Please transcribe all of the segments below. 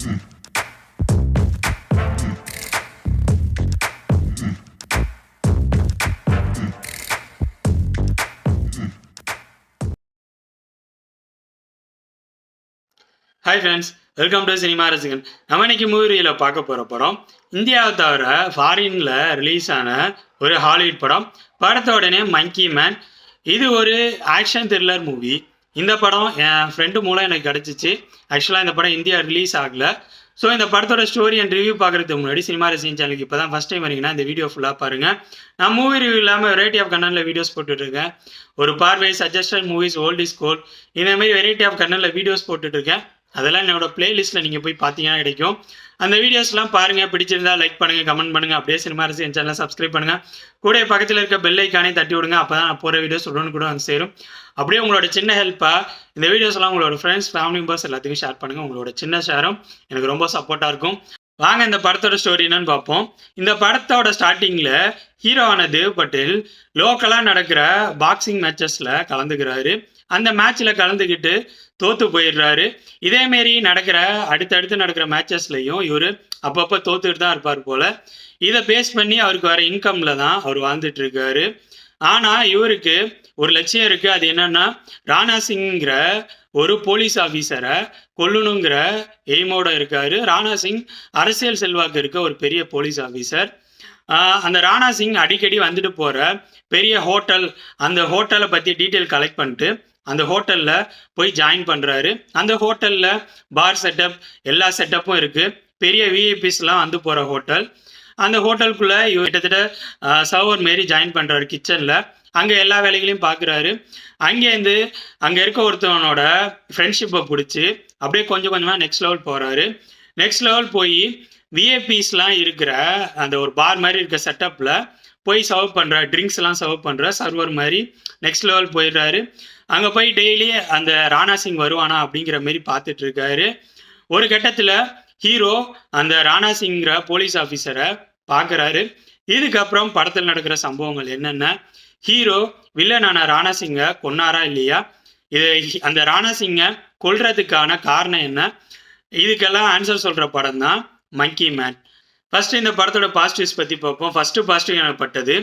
Hi friends welcome to cinema ரசிகன் நம்ம இன்னைக்கு மூவியில் பார்க்க போகிற படம் இந்தியாவை தவிர ஃபாரினில் ரிலீஸ் ஆன ஒரு ஹாலிவுட் படம். படத்தோடனே மங்கி மேன் இது ஒரு ஆக்ஷன் த்ரில்லர் மூவி இந்த படம் என் ஃப்ரெண்டு மூலம் எனக்கு கிடச்சிச்சு. ஆக்சுவலாக இந்த படம் இந்தியா ரிலீஸ் ஆகலை. ஸோ இந்த படத்தோட ஸ்டோரி அண்ட் ரிவ்யூ பார்க்குறதுக்கு முன்னாடி சினிமா ரசிகன் சேனலுக்கு இப்போ தான் ஃபஸ்ட் டைம் வரீங்கன்னா இந்த வீடியோ ஃபுல்லாக பாருங்கள் நான் மூவி ரிவ்யூ இல்லாமல் வெரைட்டி ஆஃப் கண்ணனில் வீடியோஸ் போட்டுட்ருக்கேன் ஒரு பார்வை suggested movies old is gold இந்த மாதிரி வெரைட்டி ஆஃப் கண்ணனில் வீடியோஸ் போட்டுட்ருக்கேன் அதெல்லாம் என்னோடய பிளேலிஸ்ட்டில் நீங்கள் போய் பார்த்தீங்கன்னா கிடைக்கும். அந்த வீடியோஸ்லாம் பாருங்கள் பிடிச்சிருந்தா லைக் பண்ணுங்கள் கமெண்ட் பண்ணுங்கள் அப்படியே சினிமா அரசு என் சேனலை சப்ஸ்கிரைப் பண்ணுங்கள் கூட பக்கத்தில் இருக்க பெல் ஐக்கானே தட்டி விடுங்க. அப்போ தான் நான் போகிற வீடியோஸ் உடனே கூட வந்து சேரும். அப்படியே உங்களோட சின்ன ஹெல்ப்பாக இந்த வீடியோஸ்லாம் உங்களோட ஃப்ரெண்ட்ஸ் ஃபேமிலி மெம்பர்ஸ் எல்லாத்துக்கும் ஷேர் பண்ணுங்கள் உங்களோட சின்ன ஷேரும் எனக்கு ரொம்ப சப்போர்ட்டாக இருக்கும். வாங்க இந்த படத்தோட ஸ்டோரி என்னன்னு பார்ப்போம். இந்த படத்தோட ஸ்டார்டிங்கில் ஹீரோவான தேவ் பட்டேல் லோக்கலாக நடக்கிற பாக்ஸிங் மேட்சஸில் கலந்துக்கிறாரு. அந்த மேட்ச்சில் கலந்துக்கிட்டு தோற்று போயிடுறாரு. இதேமாரி நடக்கிற அடுத்தடுத்து நடக்கிற மேட்சஸ்லையும் இவர் அப்பப்போ தோத்துட்டு தான் இருப்பார் போல. இதை பேஸ் பண்ணி அவருக்கு வர இன்கம்ல தான் அவர் வாழ்ந்துட்டு இருக்காரு. ஆனால் இவருக்கு ஒரு லட்சியம் இருக்குது அது என்னன்னா ராணா சிங்கிற ஒரு போலீஸ் ஆஃபீஸரை கொல்லணுங்கிற எய்மோட இருக்காரு. ராணா சிங் அரசியல் செல்வாக்கு இருக்க ஒரு பெரிய போலீஸ் ஆஃபீஸர் அந்த ராணா சிங் அடிக்கடி வந்துட்டு போகிற பெரிய ஹோட்டல் அந்த ஹோட்டலை பற்றி டீட்டெயில் கலெக்ட் பண்ணிட்டு அந்த ஹோட்டலில் போய் ஜாயின் பண்ணுறாரு அந்த ஹோட்டலில் பார் செட்டப் எல்லா செட்டப்பும் இருக்குது பெரிய விஐபிஸ்லாம் வந்து போகிற ஹோட்டல். அந்த ஹோட்டலுக்குள்ளே இவர் கிட்டத்தட்ட சர்வர் மாரி ஜாயின் பண்ணுறாரு கிச்சனில் அங்கே எல்லா வேலைகளையும் பார்க்குறாரு அங்கேருந்து அங்கே இருக்க ஒருத்தவனோட ஃப்ரெண்ட்ஷிப்பை பிடிச்சி அப்படியே கொஞ்சம் கொஞ்சமாக நெக்ஸ்ட் லெவல் போகிறாரு நெக்ஸ்ட் லெவல் போய் விஏபிஸ்லாம் இருக்கிற அந்த ஒரு பார் மாதிரி இருக்க செட்டப்பில் போய் சர்வ் பண்ணுற ட்ரிங்க்ஸ்லாம் சர்வ் பண்ணுற சர்வர் மாதிரி நெக்ஸ்ட் லெவல் போயிடுறாரு. அங்கே போய் டெய்லி அந்த ராணா சிங் வருவானா அப்படிங்கிற மாதிரி பார்த்துட்டு இருக்காரு. ஒரு கட்டத்தில் ஹீரோ அந்த ராணா சிங்கிற போலீஸ் ஆஃபீஸரை பார்க்குறாரு இதுக்கப்புறம் படத்தில் நடக்கிற சம்பவங்கள் என்னென்ன? ஹீரோ வில்லனான ராணா சிங்கை கொன்னாரா இல்லையா? இது அந்த ராணா சிங்கை கொல்றதுக்கான காரணம் என்ன? இதுக்கெல்லாம் ஆன்சர் சொல்கிற படம் தான் மங்கி மேன் ஃபர்ஸ்ட் இந்த படத்தோட பாசிட்டிவ்ஸ் பற்றி பார்ப்போம். ஃபர்ஸ்ட் பாசிட்டிவ் எனக்கு பட்டது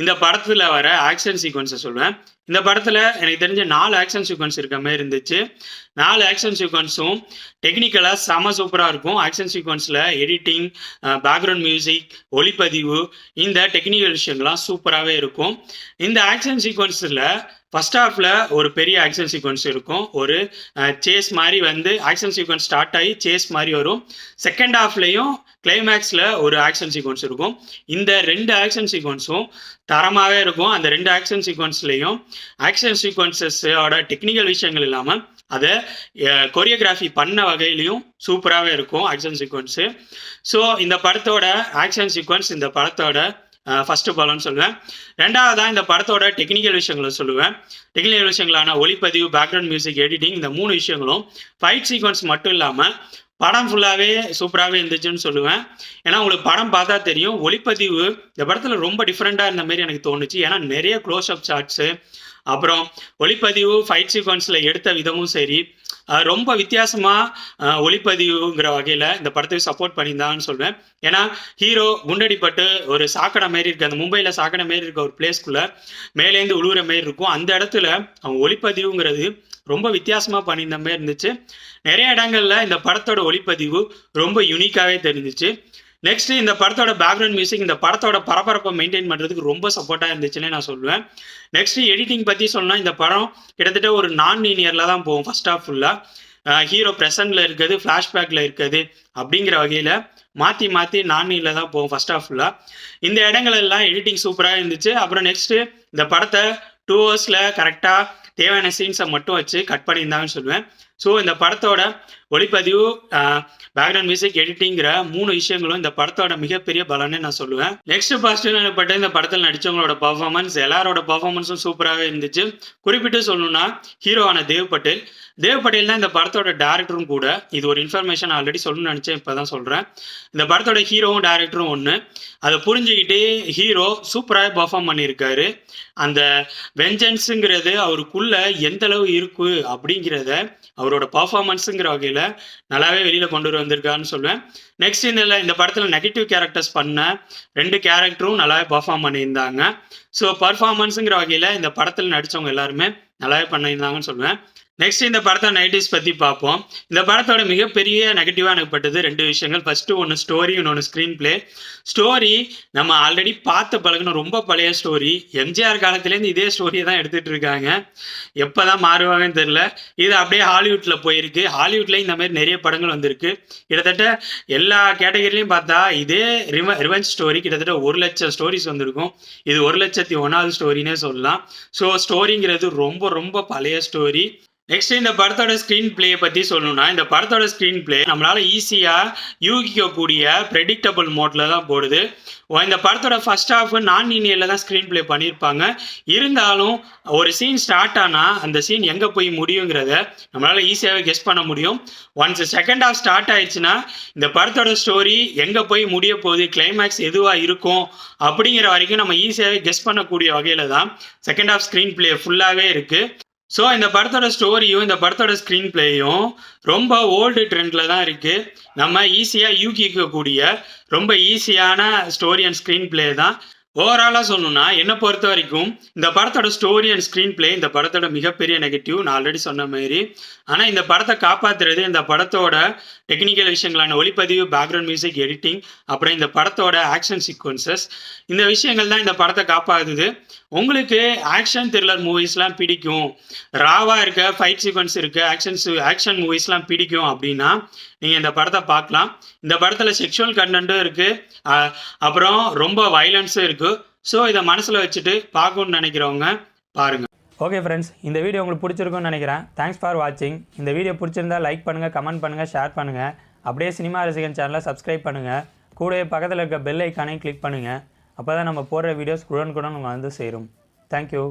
இந்த படத்தில் வர ஆக்ஷன் சீக்வன்ஸை சொல்லுவேன் இந்த படத்தில் எனக்கு தெரிஞ்ச நாலு ஆக்ஷன் சீக்வன்ஸ் இருக்க மாதிரி இருந்துச்சு. நாலு ஆக்ஷன் சீக்வன்ஸும் டெக்னிக்கலாக செம சூப்பராக இருக்கும். ஆக்ஷன் சீக்வன்ஸில் எடிட்டிங் பேக்ரவுண்ட் மியூசிக் ஒளிப்பதிவு இந்த டெக்னிக்கல் விஷயங்கள்லாம் சூப்பராகவே இருக்கும். இந்த ஆக்ஷன் சீக்வன்ஸில் ஃபர்ஸ்ட் ஹாஃபில் ஒரு பெரிய ஆக்ஷன் சீக்வன்ஸ் இருக்கும். ஒரு சேஸ் மாதிரி வந்து ஆக்ஷன் சீக்வன்ஸ் ஸ்டார்ட் ஆகி சேஸ் மாதிரி வரும். செகண்ட் ஹாஃப்லேயும் கிளைமேக்ஸில் ஒரு ஆக்ஷன் சீக்வன்ஸ் இருக்கும். இந்த ரெண்டு ஆக்ஷன் சீக்வன்ஸும் தரமாகவே இருக்கும். அந்த ரெண்டு ஆக்ஷன் சீக்வன்ஸ்லேயும் ஆக்ஷன் சீக்வன்சஸோட டெக்னிக்கல் விஷயங்கள் இல்லாமல் அதை கொரியோகிராஃபி பண்ண வகையிலையும் சூப்பராகவே இருக்கும் ஆக்ஷன் சீக்வன்ஸு ஸோ இந்த படத்தோட ஆக்ஷன் சீக்வன்ஸ் இந்த படத்தோட ஃபஸ்ட்டு பலம்னு சொல்லுவேன். ரெண்டாவதாக இந்த படத்தோட டெக்னிக்கல் விஷயங்களை சொல்லுவேன். டெக்னிக்கல் விஷயங்களான ஒளிப்பதிவு பேக்ரவுண்ட் மியூசிக் எடிட்டிங் இந்த மூணு விஷயங்களும் ஃபைட் சீக்வன்ஸ் மட்டும் இல்லாமல் படம் ஃபுல்லாகவே சூப்பராகவே இருந்துச்சுன்னு சொல்லுவேன். ஏன்னா உங்களுக்கு படம் பார்த்தா தெரியும். ஒளிப்பதிவு இந்த படத்தில் ரொம்ப டிஃப்ரெண்ட்டாக இருந்த மாதிரி எனக்கு தோணுச்சு. ஏன்னா நிறைய க்ளோஸ் அப் ஷாட்ஸு அப்புறம் ஒளிப்பதிவு ஃபைட் சீக்வன்ஸில் எடுத்த விதமும் சரி. ரொம்ப வித்தியாசமாக ஒளிப்பதிவுங்கிற வகையில் இந்த படத்தை சப்போர்ட் பண்ணியிருந்தான்னு சொல்வேன் ஏன்னா ஹீரோ குண்டடிப்பட்டு ஒரு சாக்கடை மாரி இருக்குது அந்த மும்பையில் சாக்கடை மாரி இருக்க ஒரு பிளேஸ்க்குள்ளே மேலேருந்து உழுவுற மாரி இருக்கும். அந்த இடத்துல அவன் ஒளிப்பதிவுங்கிறது ரொம்ப வித்தியாசமாக பண்ணியிருந்த மாதிரி இருந்துச்சு. நிறைய இடங்கள்ல இந்த படத்தோட ஒளிப்பதிவு ரொம்ப யூனிக்காகவே தெரிஞ்சிச்சு. நெக்ஸ்ட் இந்த படத்தோட பேக்ரவுண்ட் மியூசிக் இந்த படத்தோட பரபரப்பை மெயின்டைன் பண்ணுறதுக்கு ரொம்ப சப்போர்ட்டாக இருந்துச்சுன்னே நான் சொல்லுவேன். நெக்ஸ்ட் எடிட்டிங் பற்றி சொன்னால் இந்த படம் கிட்டத்தட்ட ஒரு நான் லீனியரில் தான் போகும் ஃபர்ஸ்ட் ஆஃப் ஃபுல்லாக ஹீரோ ப்ரெசண்டில் இருக்குது ஃப்ளாஷ்பேக்கில் இருக்குது அப்படிங்கிற வகையில் மாற்றி மாற்றி நான் தான் போகும் ஃபர்ஸ்ட் ஆஃப் ஃபுல்லாக இந்த இடங்கள் எல்லாம் எடிட்டிங் சூப்பராக இருந்துச்சு. அப்புறம் நெக்ஸ்ட்டு இந்த படத்தை டூ ஹவர்ஸில் கரெக்டாக தேவையான சீன்ஸை மட்டும் வச்சு கட் பண்ணியிருந்தாங்கன்னு சொல்லுவேன். ஸோ இந்த படத்தோட ஒளிப்பதிவு பேக்ரவுண்ட் மியூசிக் எடிட்டிங்கிற மூணு விஷயங்களும் இந்த படத்தோட மிகப்பெரிய பலன்னு நான் சொல்லுவேன். நெக்ஸ்ட் பாசிட்டிவ் எனப்பட்ட இந்த படத்தில் நடித்தவங்களோட பர்ஃபார்மன்ஸ் எல்லாரோட பர்ஃபார்மன்ஸும் சூப்பராகவே இருந்துச்சு. குறிப்பிட்டு சொல்லணும்னா ஹீரோவான தேவ் பட்டேல். தேவ் பட்டேல் தான் இந்த படத்தோட டேரக்டரும் கூட. இது ஒரு இன்ஃபர்மேஷன் ஆல்ரெடி சொல்லணும்னு நினச்சேன் இப்போ தான் சொல்கிறேன் இந்த படத்தோட ஹீரோவும் டேரக்டரும் ஒன்று அதை புரிஞ்சுக்கிட்டு ஹீரோ சூப்பராக பர்ஃபார்ம் பண்ணியிருக்காரு. அந்த வெஞ்சன்ஸுங்கிறது அவருக்குள்ள எந்த அளவு இருக்கு அப்படிங்கிறத அவரோட பர்ஃபார்மன்ஸுங்கிற வகையில் நல்லாவே வெளியில் கொண்டு வந்திருக்காருன்னு சொல்லுவேன் நெக்ஸ்ட் இந்த இந்த படத்தில் நெகட்டிவ் கேரக்டர்ஸ் பண்ண ரெண்டு கேரக்டரும் நல்லாவே பர்ஃபார்ம் பண்ணியிருந்தாங்க. ஸோ பர்ஃபார்மன்ஸுங்கிற வகையில் இந்த படத்தில் நடித்தவங்க எல்லாருமே நல்லாவே பண்ணியிருந்தாங்கன்னு சொல்லுவேன் நெக்ஸ்ட் இந்த படத்தை நைன்டிஸ் பற்றி பார்ப்போம். இந்த படத்தோட மிகப்பெரிய நெகட்டிவாக எனக்கு பட்டது ரெண்டு விஷயங்கள். ஃபஸ்ட்டு ஒன்று ஸ்டோரி இன்னொன்று ஸ்க்ரீன் பிளே ஸ்டோரி நம்ம ஆல்ரெடி பார்த்து பழகணும் ரொம்ப பழைய ஸ்டோரி எம்ஜிஆர் காலத்துலேருந்து இதே ஸ்டோரியை தான் எடுத்துகிட்டு இருக்காங்க. எப்போ தான் மாறுவாங்கன்னு தெரில இது அப்படியே ஹாலிவுட்டில் போயிருக்கு. ஹாலிவுட்லேயும் இந்த மாதிரி நிறைய படங்கள் வந்திருக்கு. கிட்டத்தட்ட எல்லா கேட்டகரிலையும் பார்த்தா இதே ரிவ ரிவெஞ்ச் ஸ்டோரி கிட்டத்தட்ட ஒரு லட்சம் ஸ்டோரிஸ் வந்திருக்கும். இது ஒரு லட்சத்தி ஒன்றாவது ஸ்டோரினே சொல்லலாம். ஸோ ஸ்டோரிங்கிறது ரொம்ப ரொம்ப பழைய ஸ்டோரி நெக்ஸ்ட் இந்த படத்தோட ஸ்க்ரீன் பிளேயை பற்றி சொல்லணும்னா இந்த படத்தோட ஸ்க்ரீன் பிளே நம்மளால ஈஸியாக யூகிக்கக்கூடிய ப்ரெடிக்டபிள் மோட்டில் தான் போடுது. இந்த படத்தோட ஃபர்ஸ்ட் ஹாஃப் நான் லீனியரில் தான் ஸ்க்ரீன் ப்ளே பண்ணியிருப்பாங்க இருந்தாலும் ஒரு சீன் ஸ்டார்ட் ஆனால் அந்த சீன் எங்கே போய் முடியுங்கிறத நம்மளால் ஈஸியாகவே கெஸ் பண்ண முடியும். ஒன்ஸ் செகண்ட் ஹாஃப் ஸ்டார்ட் ஆயிடுச்சுன்னா இந்த படத்தோட ஸ்டோரி எங்கே போய் முடிய போகுது கிளைமேக்ஸ் எதுவாக இருக்கும் அப்படிங்கிற வரைக்கும் நம்ம ஈஸியாகவே கெஸ் பண்ணக்கூடிய வகையில் தான் செகண்ட் ஹாஃப் ஸ்க்ரீன் ப்ளே ஃபுல்லாகவே இருக்குது ஸோ இந்த படத்தோட ஸ்டோரியும் இந்த படத்தோட ஸ்க்ரீன் பிளேயும் ரொம்ப ஓல்டு ட்ரெண்டில் தான் இருக்குது நம்ம ஈஸியாக யூகிக்கக்கூடிய ரொம்ப ஈஸியான ஸ்டோரி அண்ட் ஸ்க்ரீன் பிளே தான். ஓவராலாக சொல்லணும்னா என்னை பொறுத்த வரைக்கும் இந்த படத்தோட ஸ்டோரி அண்ட் ஸ்க்ரீன் பிளே இந்த படத்தோட மிகப்பெரிய நெகட்டிவ் நான் ஆல்ரெடி சொன்ன மாதிரி. ஆனால் இந்த படத்தை காப்பாற்றுறது இந்த படத்தோட டெக்னிக்கல் விஷயங்களான ஒளிப்பதிவு பேக்ரவுண்ட் மியூசிக் எடிட்டிங் அப்புறம் இந்த படத்தோட ஆக்ஷன் சீக்வன்சஸ் இந்த விஷயங்கள் தான் இந்த படத்தை காப்பாற்றுது உங்களுக்கு ஆக்ஷன் த்ரில்லர் மூவிஸ்லாம் பிடிக்கும். ராவாக இருக்க ஃபைட் சீக்வன்ஸ் இருக்க ஆக்ஷன்ஸ் ஆக்ஷன் மூவிஸ்லாம் பிடிக்கும் அப்படின்னா நீங்கள் இந்த படத்தை பார்க்கலாம். இந்த படத்தில் செக்ஷுவல் கண்டென்ட்டும் இருக்குது அப்புறம் ரொம்ப வைலன்ஸும் இருக்குது ஸோ இதை மனசில் வச்சுட்டு பார்க்கணும்னு நினைக்கிறவங்க பாருங்கள் ஓகே ஃப்ரெண்ட்ஸ் இந்த வீடியோ உங்களுக்கு பிடிச்சிருக்கும்னு நினைக்கிறேன். தேங்க்ஸ் ஃபார் வாட்சிங் இந்த வீடியோ பிடிச்சிருந்தா லைக் பண்ணுங்கள் கமெண்ட் பண்ணுங்கள் ஷேர் பண்ணுங்கள் அப்படியே சினிமா ரசிகன் சேனலை சப்ஸ்கிரைப் பண்ணுங்கள் கூடவே பக்கத்தில் இருக்க பெல் ஐக்கானையும் கிளிக் பண்ணுங்கள் அப்போ தான் நம்ம போடுற வீடியோஸ் உடனுக்குடன் உங்களுக்கு வந்து சேரும். தேங்க்யூ